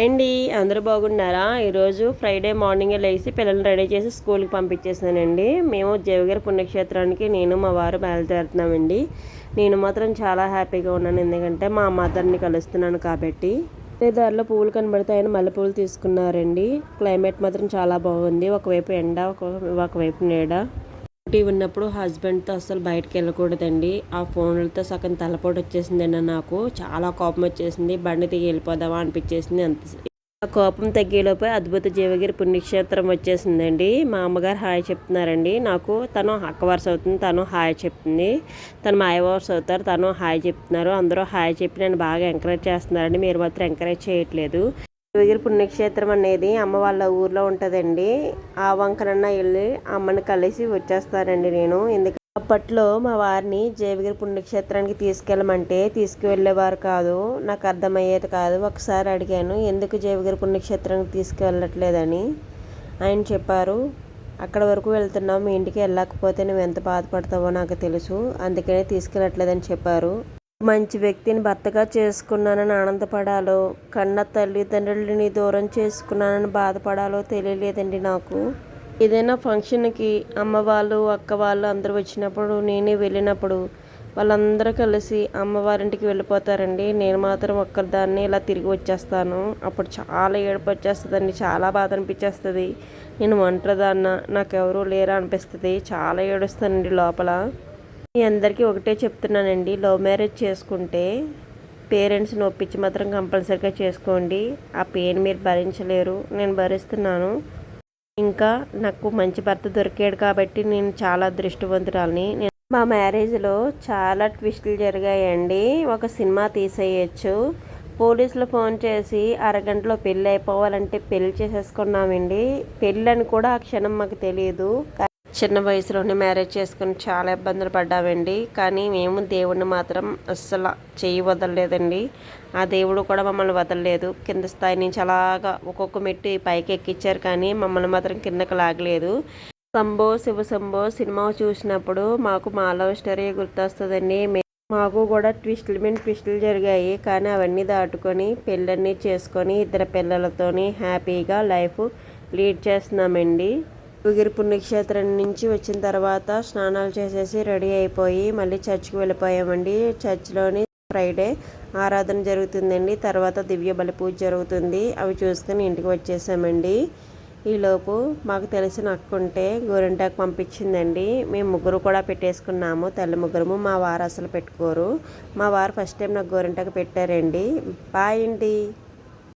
అండి అందరూ బాగున్నారా? ఈరోజు ఫ్రైడే మార్నింగ్ లేచి పిల్లల్ని రెడీ చేసి స్కూల్కి పంపించేసానండి. మేము జయగిరి పుణ్యక్షేత్రానికి నేను మా వారు బయలుదేరుతున్నామండి. నేను మాత్రం చాలా హ్యాపీగా ఉన్నాను. ఎందుకంటే మా మదర్ని కలుస్తున్నాను కాబట్టి. దారిలో పువ్వులు కనబడతాయని మల్లె పువ్వులు తీసుకున్నారండి. క్లైమేట్ మాత్రం చాలా బాగుంది. ఒకవైపు ఎండ ఒక ఒకవైపు నీడ. డ్యూటీ ఉన్నప్పుడు హస్బెండ్తో అసలు బయటకు వెళ్ళకూడదండి. ఆ ఫోన్లతో సగం తలపోటు వచ్చేసిందండి నాకు. చాలా కోపం వచ్చేసింది బండి దిగి వెళ్ళిపోదామా అనిపించేసింది అంత ఆ కోపం తగ్గేలోపే అద్భుత జీవగిరి పుణ్యక్షేత్రం వచ్చేసిందండి. మా అమ్మగారు హాయ్ చెప్తున్నారండి. నాకు తను అక్క వరుస అవుతుంది. తను హాయ్ చెప్తుంది. తను మాయ వరుస అవుతారు. తను హాయ్ చెప్తున్నారు. అందరూ హాయ్ చెప్పి నన్ను బాగా ఎంకరేజ్ చేస్తున్నారండి. మీరు మాత్రం ఎంకరేజ్ చేయట్లేదు. శివగిరి పుణ్యక్షేత్రం అనేది అమ్మ వాళ్ళ ఊర్లో ఉంటుందండి. ఆ వంకనన్న వెళ్ళి అమ్మని కలిసి వచ్చేస్తానండి నేను. ఎందుకంటే అప్పట్లో మా వారిని జయగిరి పుణ్యక్షేత్రానికి తీసుకెళ్ళమంటే తీసుకువెళ్ళేవారు కాదు. నాకు అర్థమయ్యేది కాదు. ఒకసారి అడిగాను ఎందుకు జయగిరి పుణ్యక్షేత్రానికి తీసుకువెళ్ళట్లేదని ఆయన చెప్పారు అక్కడ వరకు వెళ్తున్నాం మీ ఇంటికి వెళ్ళకపోతే నువ్వు ఎంత బాధపడతావో నాకు తెలుసు. అందుకనే తీసుకెళ్ళట్లేదని చెప్పారు. మంచి వ్యక్తిని భర్తగా చేసుకున్నానని ఆనందపడాలో? కన్న తల్లిదండ్రులని దూరం చేసుకున్నానని బాధపడాలో తెలియలేదండి నాకు. ఏదైనా ఫంక్షన్కి అమ్మ వాళ్ళు అక్క వాళ్ళు అందరూ వచ్చినప్పుడు నేనే వెళ్ళినప్పుడు వాళ్ళందరూ కలిసి అమ్మవారింటికి వెళ్ళిపోతారండి. నేను మాత్రం ఒక్కరిదాన్ని ఇలా తిరిగి వచ్చేస్తాను. అప్పుడు చాలా ఏడుపు వచ్చేస్తుందండి. చాలా బాధ అనిపించేస్తుంది. నేను ఒంటరిదాన్న. నాకు ఎవరూ లేరా అనిపిస్తుంది చాలా ఏడుస్తానండి లోపల. మీ అందరికీ ఒకటే చెప్తున్నానండి. లవ్ మ్యారేజ్ చేసుకుంటే పేరెంట్స్ని ఒప్పించి మాత్రం కంపల్సరీగా చేసుకోండి. ఆ పెయిన్ మీరు భరించలేరు. నేను భరిస్తున్నాను. ఇంకా నాకు మంచి భర్త దొరికాడు కాబట్టి నేను చాలా దృష్టివంతురాలని మా మ్యారేజ్లో చాలా ట్విస్టులు జరిగాయండి. ఒక సినిమా తీసేయచ్చు. పోలీసులు ఫోన్ చేసి అరగంటలో పెళ్ళి అయిపోవాలంటే పెళ్ళి చేసేసుకున్నామండి. పెళ్ళని కూడా ఆ క్షణం మాకు తెలియదు చిన్న వయసులోనే మ్యారేజ్ చేసుకుని చాలా ఇబ్బందులు పడ్డామండి. కానీ మేము దేవుణ్ణి మాత్రం అస్సలు చేయి వదలలేదండి. ఆ దేవుడు కూడా మమ్మల్ని వదలలేదు. కింద స్థాయి నుంచి అలాగా ఒక్కొక్క మెట్టు పైకి ఎక్కించారు కానీ మమ్మల్ని మాత్రం కిందకి లాగలేదు. శంభో శివ శంభో సినిమా చూసినప్పుడు మాకు మా లవ్ స్టోరీ గుర్తొస్తుందండి మాకు కూడా ట్విస్టులు మీద ట్విస్టులు జరిగాయి. కానీ అవన్నీ దాటుకొని పెళ్ళన్నీ చేసుకొని ఇద్దరు పిల్లలతోని హ్యాపీగా లైఫ్ లీడ్ చేస్తున్నామండి. ఉగిరి పుణ్యక్షేత్రం నుంచి వచ్చిన తర్వాత స్నానాలు చేసేసి రెడీ అయిపోయి మళ్ళీ చర్చ్కి వెళ్ళిపోయామండి. చర్చ్లోని ఫ్రైడే ఆరాధన జరుగుతుందండి. తర్వాత దివ్య బలి పూజ జరుగుతుంది. అవి చూసుకొని ఇంటికి వచ్చేసామండి. ఈలోపు మాకు తెలిసిన అక్కుంటే గోరింటాకు పంపించిందండి. మేము ముగ్గురు కూడా పెట్టేసుకున్నాము. తల్లి ముగ్గురము మా వారు అసలు పెట్టుకోరు. మా వారు ఫస్ట్ టైం నాకు గోరింటాకు పెట్టారండి. బాయ్ అండి.